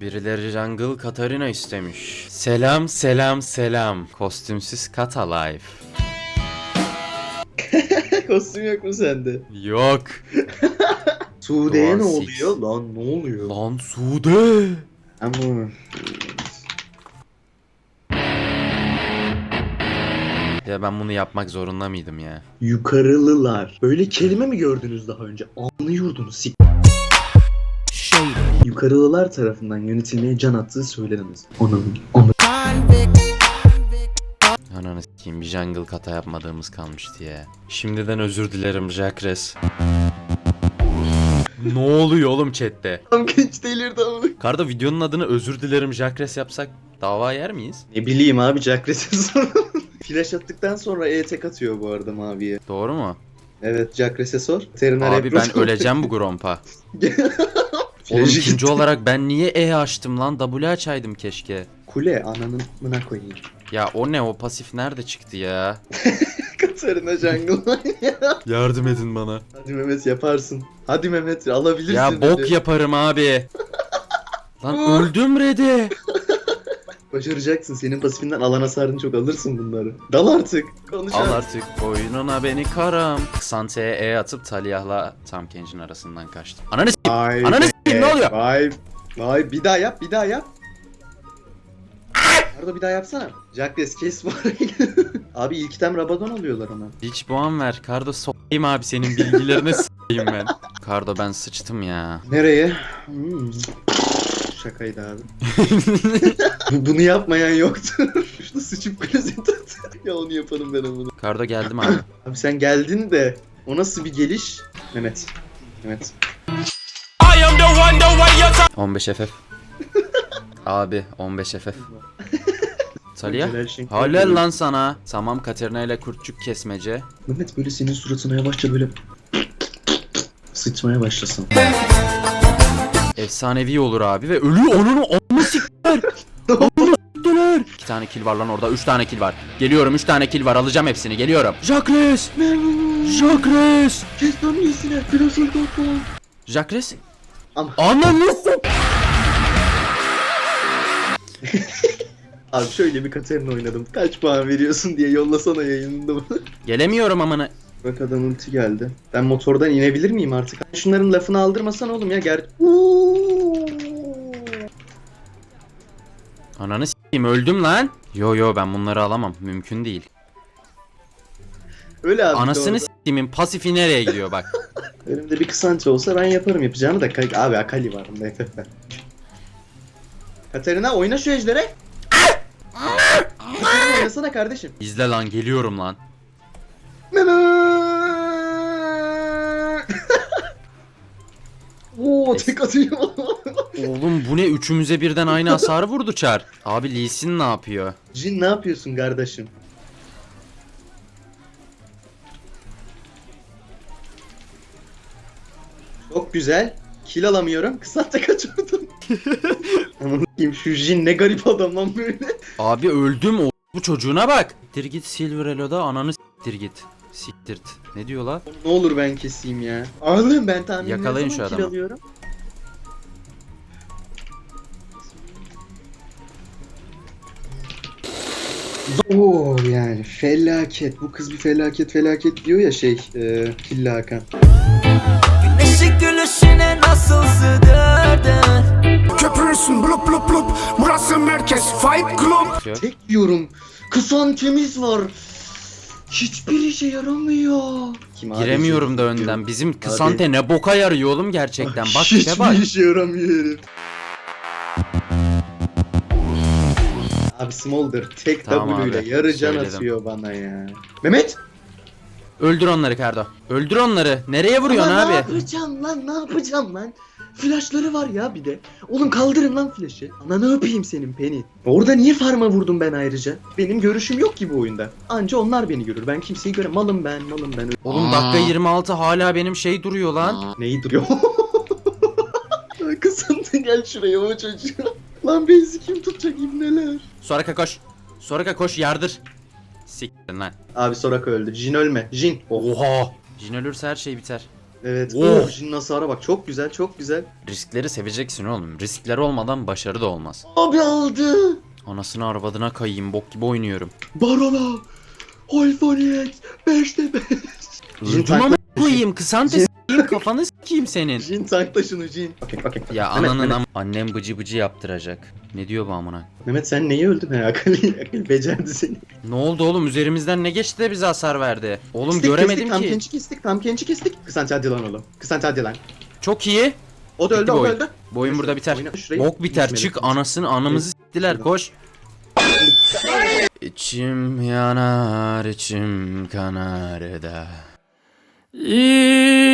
Birileri Jungle Katarina istemiş. Selam selam selam. Kostümsüz Kata Life. Kostüm yok mu sende? Yok. Suudi'ye ne oluyor? Lan ne oluyor? Lan Sude. Ama Ya ben bunu yapmak zorunda mıydım ya? yukarılılar. Böyle kelime mi gördünüz daha önce? Anlı yurdunu sik. Yukarılılar tarafından yönetilmeye can attığı söylenemez. Onun, onun. Ananı s**eyim bir jungle kata yapmadığımız kalmıştı ya. Şimdiden özür dilerim Jacques. ne oluyor oğlum chatte? Tam genç delirdi ama. Karda videonun adını özür dilerim Jacques yapsak dava yer miyiz? Ne bileyim abi Jack Res'e sorun. Flash attıktan sonra E tek atıyor bu arada maviye. Doğru mu? Evet Jack Res'e sor. Teriner Abi ben öleceğim bu Grompa. Oğlum ikinci olarak ben niye E açtım lan? W açaydım keşke. Kule ananın mına koyayım. Ya o ne o pasif nerede çıktı ya? Katarina Jungle ya. Yardım edin bana. Hadi Mehmet yaparsın. Hadi Mehmet alabilirsin. Ya bok hadi. yaparım abi. Lan öldüm Redi. Başaracaksın. Senin pasifinden alan hasarını çok alırsın bunları. Dal artık. Konuş Al artık. boynuna beni karam. Sante'ye E atıp Taliyah'la Tam Kench'in arasından kaçtım. Ananı s**eyim. Vay Ananı be, ne oluyor? Vay. Vay bir daha yap bir daha yap. Arada bir daha yapsana. Jacques kes var. Abi ilk item Rabadon alıyorlar ona. Hiç puan ver. Kardo s**eyim abi senin bilgilerine s**eyim ben. Kardo ben sıçtım ya. Nereye? Hmm. Şakaydı abi. Bu- Bunu yapmayan yoktur. Şurada sıçıp klozet at. ya onu yapalım ben onu. Kardo geldim abi. Abi sen geldin de o nasıl bir geliş? Mehmet. Mehmet. 15 FF. Abi 15 FF. Halal geliyor. lan sana. Tamam Katerina ile kurtçuk kesmece. Mehmet böyle senin suratına yavaşça böyle sıçmaya başlasın. Efsanevi olur abi ve ölüyor onun onu siktiler. Onu siktiler. İki tane kill var lan orada. Üç tane kill var. Geliyorum üç tane kill var. Alacağım hepsini. Geliyorum. Jacques. Jacques. Kes lan iyisine. Öldü oğlum. Jacques. Ananı Abi şöyle bir Katerina oynadım. Kaç puan veriyorsun diye yollasana yayınında bunu. Gelemiyorum amına. Bak adamın ulti geldi. Ben motordan inebilir miyim artık? Şunların lafını aldırmasan oğlum ya. Ger... Uuu. Ananı s**eyim öldüm lan. Yo yo ben bunları alamam. Mümkün değil. Öyle abi. Anasını s**eyimin pasifi nereye gidiyor bak. Önümde bir kısança olsa ben yaparım yapacağını da abi Akali var bunda. Katerina oyna şu ejdere. Katerina oynasana kardeşim. İzle lan geliyorum lan. Oo tek atıyor. Oğlum bu ne üçümüze birden aynı hasarı vurdu çar. Abi Lee Sin ne yapıyor? Jin ne yapıyorsun kardeşim? Çok güzel. Kill alamıyorum. Kısatta kaçırdım. Aman kim şu Jin ne garip adam lan böyle. Abi öldüm o bu çocuğuna bak. Siktir git Silver Elo'da ananı siktir git. Siktirt. Ne diyor la? Ne olur ben keseyim ya. Ağlayın ben tahmin Yakalayın şu adamı. alıyorum? Oo yani felaket. Bu kız bir felaket felaket diyor ya şey e, Killa Hakan. Güneşi gülüşüne nasıl sığdırdın? Köpürsün blup blup blup Burası merkez Fight Club. Tek diyorum. Kısan temiz var. Hiçbir işe yaramıyor. Kim abi? Giremiyorum da önden. Bizim Kısante ne boka yarıyor oğlum gerçekten. Bak Hiçbir tipe bak. işe yaramıyor herif. Abi Smolder tek Tamam W ile abi, yarı can söyledim. atıyor bana ya. Mehmet! Öldür onları Kardo. Öldür onları. Nereye vuruyorsun Ama abi? Ne yapacağım lan ne yapacağım lan? Flashları var ya bir de. Oğlum kaldırın lan flash'ı. Ananı öpeyim senin Penny. Orada niye farma vurdum ben ayrıca? Benim görüşüm yok ki bu oyunda. Anca onlar beni görür. Ben kimseyi göre malım ben malım ben. Oğlum dakika 26 hala benim şey duruyor lan. Neyi duruyor? Kısantı gel şuraya o çocuğu. Lan bezi kim tutacak ibneler? Soraka koş. Soraka koş yardır. Siktir lan. Abi Soraka öldü. Jin ölme. Jin. Oh. Oha. Jin ölürse her şey biter. Evet. Oh. Oh. Jin hasara bak çok güzel çok güzel. Riskleri seveceksin oğlum. Riskler olmadan başarı da olmaz. Abi aldı. Anasını arvadına kayayım bok gibi oynuyorum. Barona. Holfoniyet. 5'te 5. Jin koyayım kısante s**eyim kafanı s**eyim senin. Jin tankla şunu Jin. Okey okey. Ya Mehmet, ananın Mehmet. am- annem bıcı bıcı yaptıracak. Ne diyor bu amına? Mehmet sen neyi öldün? Akıl, akıl becerdi seni. Ne oldu oğlum üzerimizden ne geçti de bize hasar verdi? Oğlum Kestik, göremedim kestik, Tam ki. kençi kestik tam kençi kestik. Kısanç hadi lan oğlum. Kısanç hadi lan. Çok iyi. O da öldü o da oyun. öldü. Bu oyun burada biter. Oyna şurayı. Bok biter çık anasını anamızı s**tiler koş. İçim yanar içim kanar da І